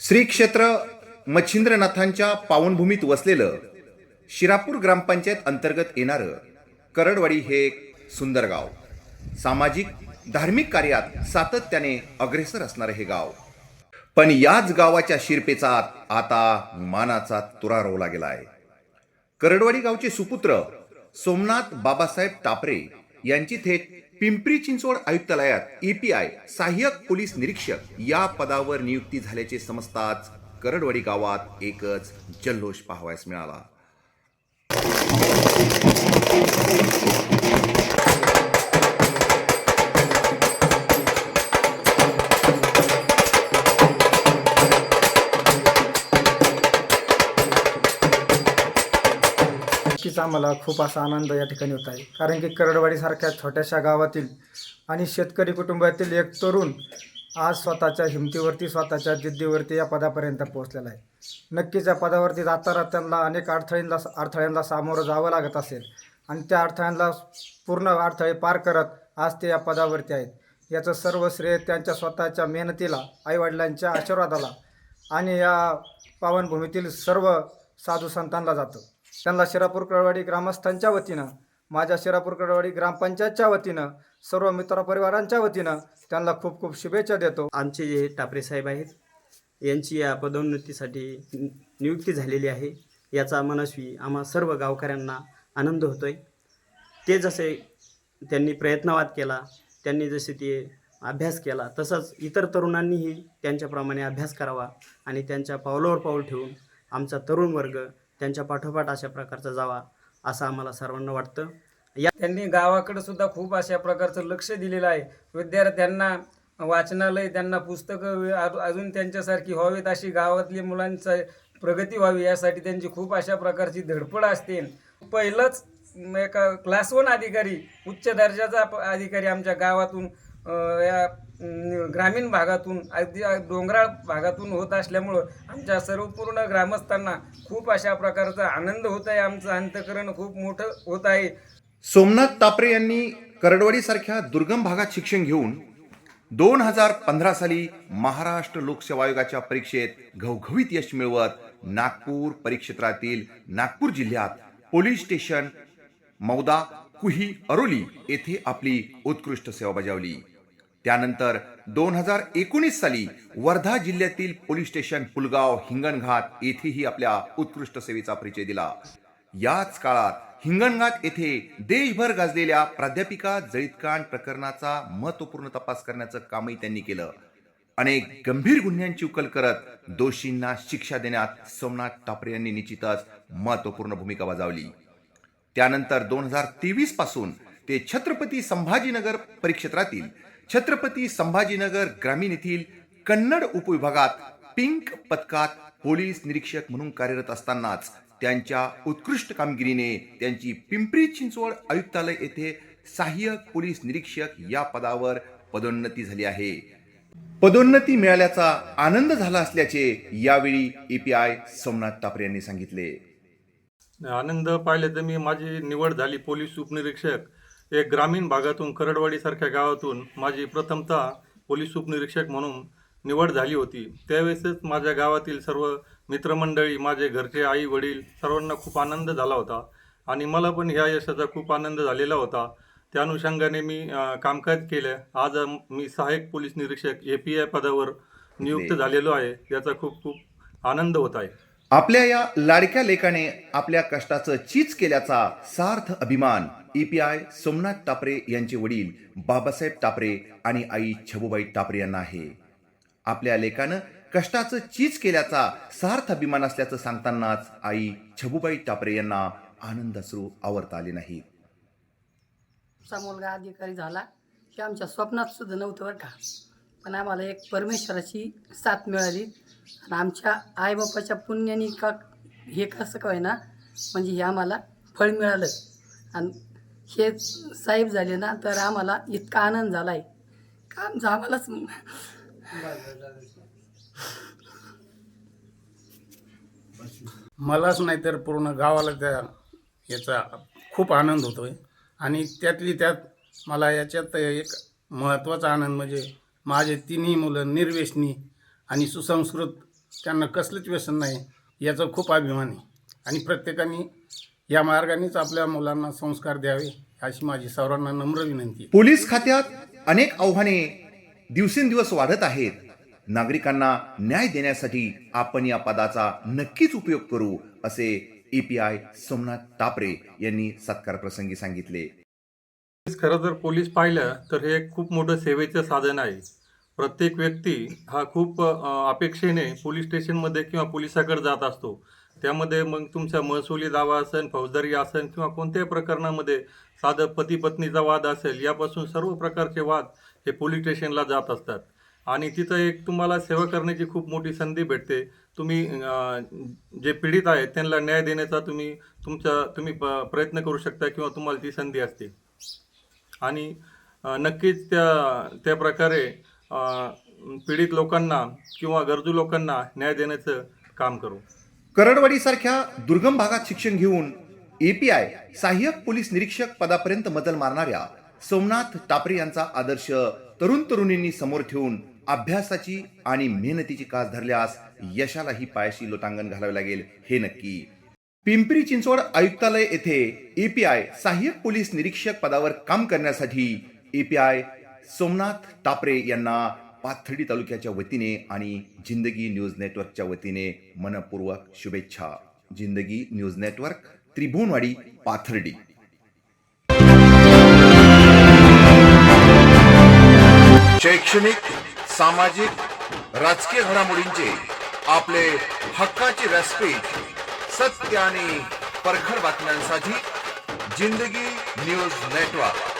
श्री क्षेत्र मच्छिंद्रनाथांच्या पावनभूमीत वसलेलं शिरापूर ग्रामपंचायत अंतर्गत येणारं करडवाडी हे एक सुंदर गाव. सामाजिक धार्मिक कार्यात सातत्याने अग्रेसर असणारं हे गाव. पण याच गावाच्या शिरपेचा आता मानाचा तुरा रोवला गेला आहे करडवाडी गावचे सुपुत्र सोमनाथ बाबासाहेब टापरे यांची थेट पिंपरी चिंचवड आयुक्तालयात ईपीआय सहाय्यक पोलीस निरीक्षक या पदावर नियुक्ती झाल्याचे समजताच करडवाडी गावात एकच जल्लोष पाहावयास मिळाला. नक्कीच आम्हाला खूप असा आनंद या ठिकाणी होत आहे. कारण की करडवाडीसारख्या छोट्याशा गावातील आणि शेतकरी कुटुंबातील एक तरुण आज स्वतःच्या हिमतीवरती स्वतःच्या जिद्दीवरती या पदापर्यंत पोहोचलेला आहे. नक्कीच या पदावरती जाताना त्यांना अनेक अडथळींना अडथळ्यांना सामोरं जावं लागत असेल. आणि त्या अडथळ्यांना पूर्ण अडथळे पार करत आज ते या पदावरती आहेत. याचं सर्व श्रेय त्यांच्या स्वतःच्या मेहनतीला आईवडिलांच्या आशीर्वादाला आणि या पावनभूमीतील सर्व साधू संतांना जातं. त्यांना शिरापूर कडवाडी ग्रामस्थांच्या वतीनं माझ्या शिरापूर कडवाडी ग्रामपंचायतच्या वतीनं सर्व मित्रपरिवारांच्या वतीनं त्यांना खूप खूप शुभेच्छा देतो. आमचे जे टापरे साहेब आहेत यांची या पदोन्नतीसाठी नियुक्ती झालेली आहे. याचा मनस्वी आम्हा सर्व गावकऱ्यांना आनंद होतो आहे ते जसे त्यांनी प्रयत्नवाद केला त्यांनी जसे ते अभ्यास केला तसंच इतर तरुणांनीही त्यांच्याप्रमाणे अभ्यास करावा आणि त्यांच्या पावलावर पाऊल ठेवून आमचा तरुण वर्ग त्यांच्या पाठोपाठ अशा प्रकारचा जावा असं आम्हाला सर्वांना वाटतं. या त्यांनी गावाकडे सुद्धा खूप अशा प्रकारचं लक्ष दिलेलं आहे. विद्यार्थ्यांना वाचनालय त्यांना पुस्तकं अजून त्यांच्यासारखी व्हावीत अशी गावातली मुलांचा प्रगती व्हावी यासाठी त्यांची खूप अशा प्रकारची धडपड असते. पहिलंच एका क्लास वन अधिकारी उच्च दर्जाचा अधिकारी आमच्या गावातून या ग्रामीण भागातून अगदी डोंगराळ भागातून होत असल्यामुळं आमच्या सर्व पूर्ण ग्रामस्थांना खूप अशा प्रकारचा आनंद होत आहे. आमचं अंतकरण खूप मोठं होत आहे. सोमनाथ तापरे यांनी करडवाडीसारख्या दुर्गम भागात शिक्षण घेऊन दोन हजार पंधरा साली महाराष्ट्र लोकसेवा आयोगाच्या परीक्षेत घवघवीत यश मिळवत नागपूर परिक्षेत्रातील नागपूर जिल्ह्यात पोलीस स्टेशन मौदा कुही अरोली येथे आपली उत्कृष्ट सेवा बजावली. त्यानंतर दोन हजार एकोणीस साली वर्धा जिल्ह्यातील पोलीस स्टेशन पुलगाव हिंगणघाट येथेही आपल्या उत्कृष्ट सेवेचा परिचय दिला. याच काळात हिंगणघाट येथे देशभर गाजलेल्या प्राध्यापिका जळीतकांड प्रकरणाचा महत्त्वपूर्ण तपास करण्याचं कामही त्यांनी केलं. अनेक गंभीर गुन्ह्यांची उकल करत दोषींना शिक्षा देण्यात सोमनाथ टापरे यांनी निश्चितच महत्त्वपूर्ण भूमिका बजावली. त्यानंतर दोन हजार तेवीसपासून ते छत्रपती संभाजीनगर परिक्षेत्रातील छत्रपती संभाजीनगर ग्रामीण येथील कन्नड उपविभागात पिंक पथकात पोलीस निरीक्षक म्हणून कार्यरत असतानाच त्यांच्या उत्कृष्ट कामगिरीने त्यांची पिंपरी चिंचवड आयुक्तालय येथे सहाय्यक पोलीस निरीक्षक या पदावर पदोन्नती झाली आहे. पदोन्नती मिळाल्याचा आनंद झाला असल्याचे यावेळी एपीआय सोमनाथ तापरे यांनी सांगितले. आनंद पाहिले तर मी माझी निवड झाली पोलीस उपनिरीक्षक. एक ग्रामीण भागातून करडवाडीसारख्या गावातून माझी प्रथमतः पोलीस उपनिरीक्षक म्हणून निवड झाली होती. त्यावेळेसच माझ्या गावातील सर्व मित्रमंडळी माझे घरचे आई वडील सर्वांना खूप आनंद झाला होता आणि मला पण ह्या यशाचा खूप आनंद झालेला होता. त्या अनुषंगाने मी कामकाज केलं. आज मी सहाय्यक पोलीस निरीक्षक ए पी आय पदावर नियुक्त झालेलो आहे. याचा खूप खूप आनंद होत आहे. आपल्या या लाडक्या लेखाने आपल्या कष्टाचं चीज केल्याचा सार्थ अभिमान ईपीआय सोमनाथ टापरे यांचे वडील बाबासाहेब टापरे आणि आई छबुबाई टापरे यांना आहे. आपल्या लेखानं कष्टाचं चीज केल्याचा सार्थ अभिमान असल्याचं सांगतानाच आई छबुबाई टापरे यांना आनंद अश्रू आवरता आले नाही मुलगा अधिकारी झाला. हे आमच्या स्वप्नात सुद्धा नव्हतं बरं का. पण आम्हाला एक परमेश्वराची साथ मिळाली. आणि आमच्या आईबापाच्या पुण्याने का हे कसं काय ना म्हणजे हे आम्हाला फळ मिळालं. आणि हे साहेब झाले ना तर आम्हाला इतका आनंद झाला आहे का आमचं आम्हालाच मलाच नाही तर पूर्ण गावाला त्या याचा खूप आनंद होतो आहे आणि त्यातली त्यात मला याच्यात एक महत्त्वाचा आनंद म्हणजे माझे तिन्ही मुलं निर्व्यसनी आणि सुसंस्कृत त्यांना कसलंच व्यसन नाही याचा खूप अभिमान आहे. आणि प्रत्येकाने या मार्गानेच आपल्या मुलांना संस्कार द्यावे अशी माझी सर्वांना नम्र विनंती पोलीस खात्यात अनेक आव्हाने दिवसेंदिवस वाढत आहेत. नागरिकांना न्याय देण्यासाठी आपण या पदाचा नक्कीच उपयोग करू असे ईपीआय सोमनाथ टापरे यांनी सत्कार प्रसंगी सांगितले. खरं जर पोलीस पाहिलं तर हे एक खूप मोठं सेवेचं साधन आहे. प्रत्येक व्यक्ती हा खूप अपेक्षेने पोलीस स्टेशनमध्ये किंवा पोलिसाकडे जात असतो. त्यामध्ये मग तुमचा महसुली दावा असेल फौजदारी असेल किंवा कोणत्याही प्रकरणामध्ये साधं पती पत्नीचा वाद असेल यापासून सर्व प्रकारचे वाद हे पोलीस स्टेशनला जात असतात. आणि तिथं एक तुम्हाला सेवा करण्याची खूप मोठी संधी भेटते. तुम्ही जे पीडित आहेत त्यांना न्याय देण्याचा तुम्ही तुमचा तुम्ही प- प्रयत्न करू शकता किंवा तुम्हाला ती संधी असते. आणि नक्कीच त्या त्या प्रकारे पीडित लोकांना किंवा गरजू लोकांना न्याय देण्याचं काम करू. करडवाडीसारख्या दुर्गम भागात शिक्षण घेऊन एपीआय सहाय्यक पोलीस निरीक्षक पदापर्यंत मजल मारणाऱ्या सोमनाथ टापरे यांचा आदर्श तरुण तरुणींनी समोर ठेवून अभ्यासाची आणि मेहनतीची कास धरल्यास यशालाही पायाशी लोटांगण घालावे लागेल हे नक्की. पिंपरी चिंचवड आयुक्तालय येथे एपीआय सहाय्यक पोलीस निरीक्षक पदावर काम करण्यासाठी एपीआय सोमनाथ टापरे यांना पाथर्डी तालुक्याच्या वतीने आणि जिंदगी न्यूज नेटवर्कच्या वतीने मनपूर्वक शुभेच्छा. जिंदगी न्यूज नेटवर्क त्रिभुवनवाडी पाथर्डी. शैक्षणिक सामाजिक राजकीय घडामोडींचे आपले हक्काचे व्यासपीठ सत्य आणि परखड बातम्यांसाठी जिंदगी न्यूज नेटवर्क.